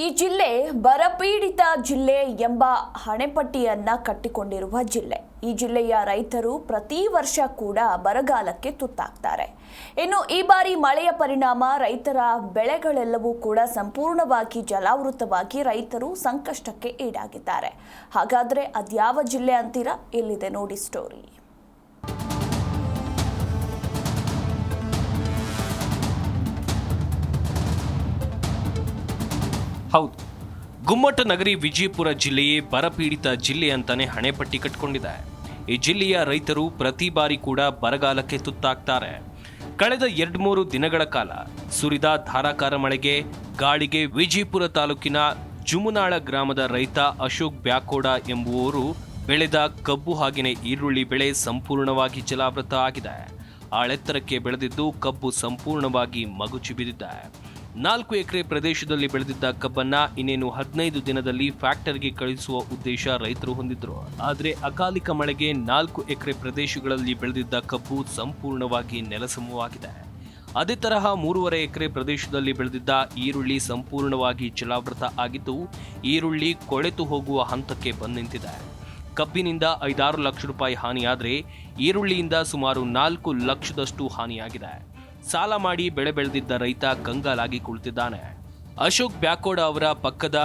ಈ ಜಿಲ್ಲೆ ಬರಪೀಡಿತ ಜಿಲ್ಲೆ ಎಂಬ ಹಣೆಪಟ್ಟಿಯನ್ನ ಕಟ್ಟಿಕೊಂಡಿರುವ ಜಿಲ್ಲೆ. ಈ ಜಿಲ್ಲೆಯ ರೈತರು ಪ್ರತಿ ವರ್ಷ ಕೂಡ ಬರಗಾಲಕ್ಕೆ ತುತ್ತಾಗ್ತಾರೆ. ಇನ್ನು ಈ ಬಾರಿ ಮಳೆಯ ಪರಿಣಾಮ, ರೈತರ ಬೆಳೆಗಳೆಲ್ಲವೂ ಕೂಡ ಸಂಪೂರ್ಣವಾಗಿ ಜಲಾವೃತವಾಗಿ ರೈತರು ಸಂಕಷ್ಟಕ್ಕೆ ಈಡಾಗಿದ್ದಾರೆ. ಹಾಗಾದ್ರೆ ಅದ್ಯಾವ ಜಿಲ್ಲೆ ಅಂತೀರಾ? ಇಲ್ಲಿದೆ ನೋಡಿ ಸ್ಟೋರಿ ಹೌದು. ಗುಮ್ಮಟ ನಗರಿ ವಿಜಯಪುರ ಜಿಲ್ಲೆಯೇ ಬರಪೀಡಿತ ಜಿಲ್ಲೆ ಅಂತಾನೆ ಹಣೆಪಟ್ಟಿ ಕಟ್ಕೊಂಡಿದೆ. ಈ ಜಿಲ್ಲೆಯ ರೈತರು ಪ್ರತಿ ಬಾರಿ ಕೂಡ ಬರಗಾಲಕ್ಕೆ ತುತ್ತಾಗ್ತಾರೆ. ಕಳೆದ ಎರಡ್ಮೂರು ದಿನಗಳ ಕಾಲ ಸುರಿದ ಧಾರಾಕಾರ ಮಳೆಗೆ ಗಾಳಿಗೆ ವಿಜಯಪುರ ತಾಲೂಕಿನ ಜುಮುನಾಳ ಗ್ರಾಮದ ರೈತ ಅಶೋಕ್ ಬ್ಯಾಕೋಡ ಎಂಬುವವರು ಬೆಳೆದ ಕಬ್ಬು ಹಾಗೆಯೇ ಈರುಳ್ಳಿ ಬೆಳೆ ಸಂಪೂರ್ಣವಾಗಿ ಜಲಾವೃತ ಆಗಿದೆ. ಆಳೆತ್ತರಕ್ಕೆ ಬೆಳೆದಿದ್ದು ಕಬ್ಬು ಸಂಪೂರ್ಣವಾಗಿ ಮಗುಚಿ ಬಿದ್ದಿದೆ. ನಾಲ್ಕು ಎಕರೆ ಪ್ರದೇಶದಲ್ಲಿ ಬೆಳೆದಿದ್ದ ಕಬ್ಬನ್ನ ಇನ್ನೇನು ಹದಿನೈದು ದಿನದಲ್ಲಿ ಫ್ಯಾಕ್ಟರಿಗೆ ಕಳುಹಿಸುವ ಉದ್ದೇಶ ರೈತರು ಹೊಂದಿದ್ರು. ಆದರೆ ಅಕಾಲಿಕ ಮಳೆಗೆ ನಾಲ್ಕು ಎಕರೆ ಪ್ರದೇಶಗಳಲ್ಲಿ ಬೆಳೆದಿದ್ದ ಕಬ್ಬು ಸಂಪೂರ್ಣವಾಗಿ ನೆಲಸಮವಾಗಿದೆ ಅದೇ ತರಹ ಮೂರುವರೆ ಎಕರೆ ಪ್ರದೇಶದಲ್ಲಿ ಬೆಳೆದಿದ್ದ ಈರುಳ್ಳಿ ಸಂಪೂರ್ಣವಾಗಿ ಜಲಾವೃತ ಆಗಿದ್ದು, ಈರುಳ್ಳಿ ಕೊಳೆತು ಹೋಗುವ ಹಂತಕ್ಕೆ ಬಂದು ನಿಂತಿದೆ ಕಬ್ಬಿನಿಂದ ಐದಾರು ಲಕ್ಷ ರೂಪಾಯಿ ಹಾನಿಯಾದರೆ ಈರುಳ್ಳಿಯಿಂದ ಸುಮಾರು ನಾಲ್ಕು ಲಕ್ಷದಷ್ಟು ಹಾನಿಯಾಗಿದೆ. ಸಾಲ ಮಾಡಿ ಬೆಳೆ ಬೆಳೆದಿದ್ದ ರೈತ ಕಂಗಾಲಾಗಿ ಕುಳಿತಿದ್ದಾನೆ. ಅಶೋಕ್ ಬ್ಯಾಕೋಡ ಅವರ ಪಕ್ಕದ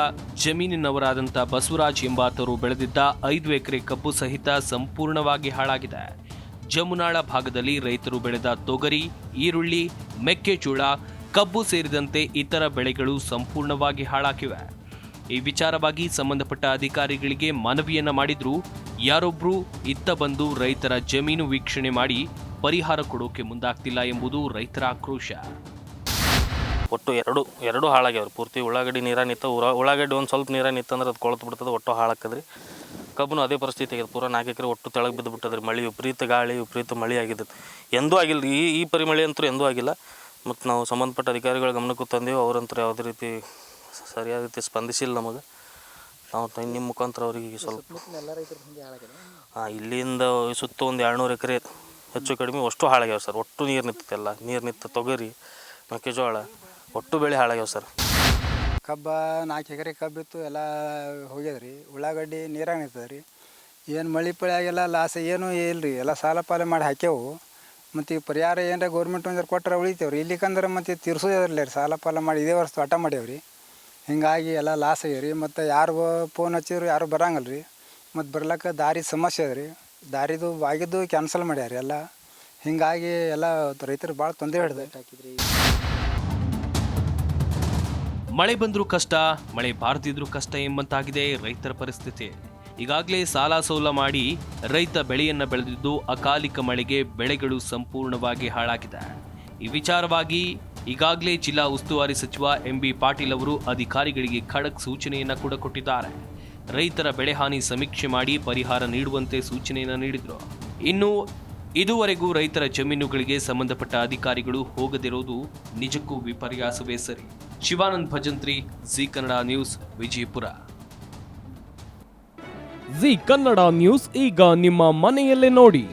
ಜಮೀನಿನವರಾದಂಥ ಬಸವರಾಜ್ ಎಂಬಾತರು ಬೆಳೆದಿದ್ದ ಐದು ಎಕರೆ ಕಬ್ಬು ಸಹಿತ ಸಂಪೂರ್ಣವಾಗಿ ಹಾಳಾಗಿದೆ. ಜಮುನಾಳ ಭಾಗದಲ್ಲಿ ರೈತರು ಬೆಳೆದ ತೊಗರಿ, ಈರುಳ್ಳಿ, ಮೆಕ್ಕೆಜೋಳ, ಕಬ್ಬು ಸೇರಿದಂತೆ ಇತರ ಬೆಳೆಗಳು ಸಂಪೂರ್ಣವಾಗಿ ಹಾಳಾಗಿವೆ. ಈ ವಿಚಾರವಾಗಿ ಸಂಬಂಧಪಟ್ಟ ಅಧಿಕಾರಿಗಳಿಗೆ ಮನವಿಯನ್ನ ಮಾಡಿದ್ರು. ಯಾರೊಬ್ಬರು ಇತ್ತ ಬಂದು ರೈತರ ಜಮೀನು ವೀಕ್ಷಣೆ ಮಾಡಿ ಪರಿಹಾರ ಕೊಡೋಕೆ ಮುಂದಾಗ್ತಿಲ್ಲ ಎಂಬುದು ರೈತರ ಆಕ್ರೋಶ. ಒಟ್ಟು ಎರಡು ಎರಡು ಹಾಳಾಗ್ಯಾವ್ರಿ ಪೂರ್ತಿ ಉಳ್ಳಾಗಡ್ಡಿ ನೀರ ನಿಂತ ಉರ ಉಳ್ಳಾಗಡ್ಡಿ ಒಂದು ಸ್ವಲ್ಪ ನೀರ ನಿಂತಂದ್ರೆ ಅದು ಕೊಳತು ಬಿಡ್ತದೆ ಒಟ್ಟು ಹಾಳಾಕದ್ರಿ ಕಬ್ಬನು ಅದೇ ಪರಿಸ್ಥಿತಿ ಆಗಿದೆ ಪೂರ ನಾಲ್ಕು ಎಕರೆ ಒಟ್ಟು ತೆಳಗೆ ಬಿದ್ದು ಬಿಟ್ಟದ್ರಿ. ಮಳೆ ವಿಪರೀತ ಗಾಳಿ ವಿಪರೀತ ಮಳೆ ಆಗಿದೆ ಎಂದೂ ಆಗಿಲ್ಲ ಈ ಈ ಪರಿಮಳೆ ಅಂತೂ ಎಂದೂ ಆಗಿಲ್ಲ. ಮತ್ತು ನಾವು ಸಂಬಂಧಪಟ್ಟ ಅಧಿಕಾರಿಗಳ ಗಮನಕ್ಕೂ ತಂದೆವು. ಅವರಂತೂ ಯಾವುದೇ ರೀತಿ ಸರಿಯಾದ ರೀತಿ ಸ್ಪಂದಿಸಿಲ್ಲ ನಮಗೆ. ನಾವು ತ- ನಿಮ್ಮ ಮುಖಾಂತರ ಅವರಿಗೆ ಸ್ವಲ್ಪ ಹಾಂ ಇಲ್ಲಿಂದ ಸುತ್ತ ಒಂದು ಎರಡುನೂರು ಎಕರೆ ಹೆಚ್ಚು ಕಡಿಮೆ ಅಷ್ಟು ಹಾಳಾಗ್ಯಾವ ಸರ್. ಒಟ್ಟು ನೀರು ನಿಂತೈತೆಲ್ಲ ನೀರು ನಿಂತ ತೊಗರಿ, ಮೆಕ್ಕೆಜೋಳ, ಒಟ್ಟು ಬೆಳೆ ಹಾಳಾಗ್ಯಾವ ಸರ್. ಕಬ್ಬ, ನಾಲ್ಕು ಎಕರೆ ಕಬ್ಬಿತ್ತು ಎಲ್ಲ ಹೋಗ್ಯದ ರೀ ಉಳ್ಳಾಗಡ್ಡಿ ನೀರಾಗ ನಿಂತದ ರೀ ಏನು ಮಳೆ ಪಳಿ ಆಗಿಲ್ಲ, ಲಾಸ್ ಏನೂ ಇಲ್ಲ ರೀ ಎಲ್ಲ ಸಾಲ ಪಾಲ ಮಾಡಿ ಹಾಕ್ಯವು. ಮತ್ತು ಈ ಪರಿಹಾರ ಏನರ ಗೌರ್ಮೆಂಟ್ ಒಂದು ಕೊಟ್ಟರೆ ಉಳಿತೇವೆ ರೀ ಇಲ್ಲಿಕಂದ್ರೆ ಮತ್ತು ತೀರ್ಸೋದಿಲ್ಲ ರೀ ಸಾಲ ಪಾಲ ಮಾಡಿ ಇದೇ ವರ್ಷ ಮಾಡ್ಯಾವ ರೀ ಹಿಂಗಾಗಿ ಎಲ್ಲ ಲಾಸ್ ಆಗ್ಯಾವ ರೀ ಮತ್ತು ಯಾರು ಫೋನ್ ಹಚ್ಚಿದ್ರು, ಯಾರು ಬರಂಗಲ್ಲ ರೀ ಮತ್ತು ಬರ್ಲಕ್ಕ ದಾರಿ ಸಮಸ್ಯೆ ಅದ ರೀ ದಾರಿದು ಆಗಿದ್ದು ಕ್ಯಾನ್ಸಲ್ ಮಾಡ್ಯಾರ ಎಲ್ಲ. ಹಿಂಗಾಗಿ ಎಲ್ಲ ರೈತರು ಭಾಳ ತೊಂದರೆ ಹಿಡ್ದು. ಮಳೆ ಬಂದರೂ ಕಷ್ಟ, ಮಳೆ ಬಾರದಿದ್ರೂ ಕಷ್ಟ ಎಂಬಂತಾಗಿದೆ ರೈತರ ಪರಿಸ್ಥಿತಿ. ಈಗಾಗಲೇ ಸಾಲ ಸೌಲ ಮಾಡಿ ರೈತ ಬೆಳೆಯನ್ನ ಬೆಳೆದಿದ್ದು ಅಕಾಲಿಕ ಮಳೆಗೆ ಬೆಳೆಗಳು ಸಂಪೂರ್ಣವಾಗಿ ಹಾಳಾಗಿದೆ. ಈ ವಿಚಾರವಾಗಿ ಈಗಾಗಲೇ ಜಿಲ್ಲಾ ಉಸ್ತುವಾರಿ ಸಚಿವ ಎಂ ಬಿ ಪಾಟೀಲ್ ಅವರು ಅಧಿಕಾರಿಗಳಿಗೆ ಖಡಕ್ ಸೂಚನೆಯನ್ನ ಕೂಡ ಕೊಟ್ಟಿದ್ದಾರೆ. ರೈತರ ಬೆಳೆ ಹಾನಿ ಸಮೀಕ್ಷೆ ಮಾಡಿ ಪರಿಹಾರ ನೀಡುವಂತೆ ಸೂಚನೆಯನ್ನು ನೀಡಿದರು. ಇನ್ನು ಇದುವರೆಗೂ ರೈತರ ಜಮೀನುಗಳಿಗೆ ಸಂಬಂಧಪಟ್ಟ ಅಧಿಕಾರಿಗಳು ಹೋಗದಿರೋದು ನಿಜಕ್ಕೂ ವಿಪರ್ಯಾಸವೇ ಸರಿ. Shivanand Bhajantri G Kannada news Vijayapura. G Kannada news ಈಗ ನಿಮ್ಮ ಮನೆಯಲ್ಲೇ ನೋಡಿ.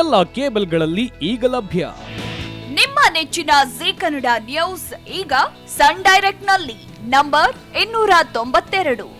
ಎಲ್ಲ ಕೇಬಲ್ಗಳಲ್ಲಿ ಈಗ ಲಭ್ಯ. ನಿಮ್ಮ ನೆಚ್ಚಿನ ಜಿ ಕನ್ನಡ ನ್ಯೂಸ್ ಈಗ ಸನ್ ಡೈರೆಕ್ಟ್ನಲ್ಲಿ ನಂಬರ್ ಇನ್ನೂರ ತೊಂಬತ್ತೆರಡು.